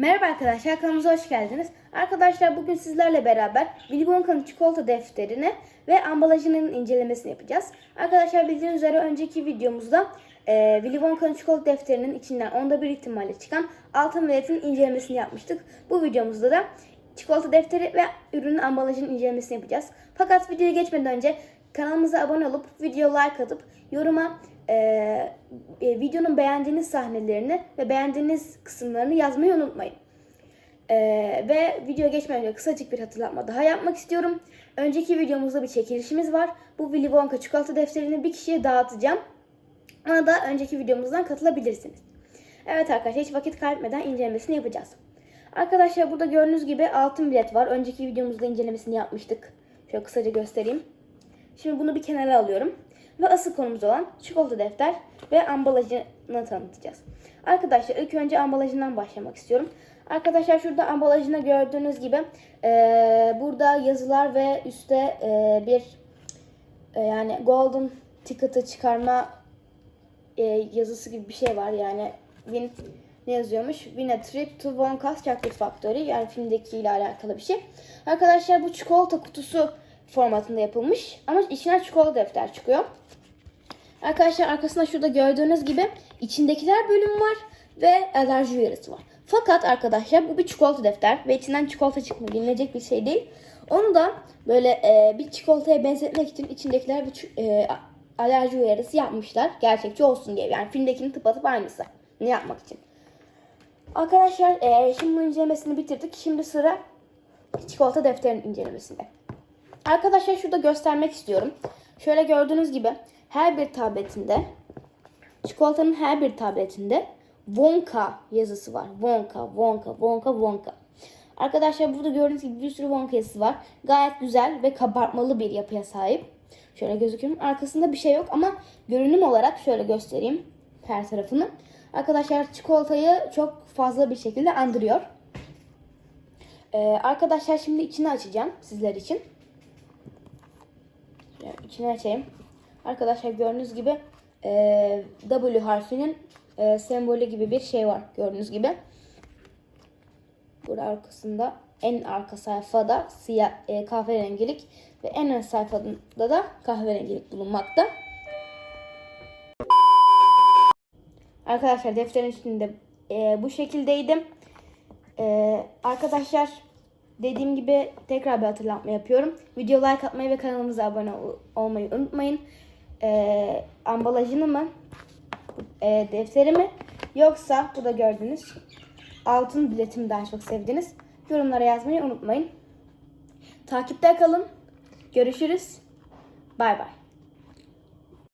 Merhaba arkadaşlar kanalımıza hoş geldiniz. Arkadaşlar bugün sizlerle beraber Willy Wonka'nın çikolata defterini ve ambalajının incelemesini yapacağız. Arkadaşlar bildiğiniz üzere önceki videomuzda e, Willy Wonka'nın çikolata defterinin içinden onda bir ihtimalle çıkan altın veletin incelemesini yapmıştık. Bu videomuzda da çikolata defteri ve ürünün ambalajının incelemesini yapacağız. Fakat videoya geçmeden önce kanalımıza abone olup video like atıp yoruma e, e, videonun beğendiğiniz sahnelerini ve beğendiğiniz kısımlarını yazmayı unutmayın. E, ve videoya geçmeden önce kısacık bir hatırlatma daha yapmak istiyorum. Önceki videomuzda bir çekilişimiz var. Bu Willy Wonka çikolata defterini bir kişiye dağıtacağım. Ona da önceki videomuzdan katılabilirsiniz. Evet arkadaşlar hiç vakit kaybetmeden incelemesini yapacağız. Arkadaşlar burada gördüğünüz gibi altın bilet var. Önceki videomuzda incelemesini yapmıştık. Şöyle kısaca göstereyim. Şimdi bunu bir kenara alıyorum. Ve asıl konumuz olan çikolata defter ve ambalajını tanıtacağız. Arkadaşlar ilk önce ambalajından başlamak istiyorum. Arkadaşlar şurada ambalajını gördüğünüz gibi eee, burada yazılar ve üstte eee, bir e, yani golden ticket'ı çıkarma e, yazısı gibi bir şey var. Yani win ne yazıyormuş? Win a trip to Wonka's Chocolate Factory. Yani filmdeki ile alakalı bir şey. Arkadaşlar bu çikolata kutusu formatında yapılmış. Ama içinden çikolata defter çıkıyor. Arkadaşlar arkasında şurada gördüğünüz gibi içindekiler bölümü var ve alerji uyarısı var. Fakat arkadaşlar bu bir çikolata defter ve içinden çikolata çıkmıyor. Yenilecek bir şey değil. Onu da böyle e, bir çikolataya benzetmek için içindekiler bir e, alerji uyarısı yapmışlar. Gerçekçi olsun diye. Yani filmdekinin tıpatıp aynısı. Ne yapmak için. Arkadaşlar e, şimdi bunun incelemesini bitirdik. Şimdi sıra çikolata defterinin incelemesinde. Arkadaşlar şurada göstermek istiyorum. Şöyle gördüğünüz gibi her bir tabletinde çikolatanın her bir tabletinde Wonka yazısı var. Wonka, Wonka, Wonka, Wonka. Arkadaşlar burada gördüğünüz gibi bir sürü Wonka yazısı var. Gayet güzel ve kabartmalı bir yapıya sahip. Şöyle gözüküyor. Arkasında bir şey yok ama görünüm olarak şöyle göstereyim her tarafını. Arkadaşlar çikolatayı çok fazla bir şekilde andırıyor. Ee, arkadaşlar şimdi içini açacağım sizler için. Şöyle içini açayım. Arkadaşlar gördüğünüz gibi e, W harfinin e, sembolü gibi bir şey var gördüğünüz gibi. Burada arkasında en arka sayfada siyah e, kahverengilik ve en ön sayfada da kahverengilik bulunmakta. Arkadaşlar defterin içinde e, bu şekildeydim. E, arkadaşlar dediğim gibi tekrar bir hatırlatma yapıyorum. Video like atmayı ve kanalımıza abone ol- olmayı unutmayın. E, ambalajını mı, e, defteri mi yoksa bu da gördüğünüz altın biletimi daha çok sevdiniz. Yorumlara yazmayı unutmayın. Takipte kalın. Görüşürüz. Bay bay.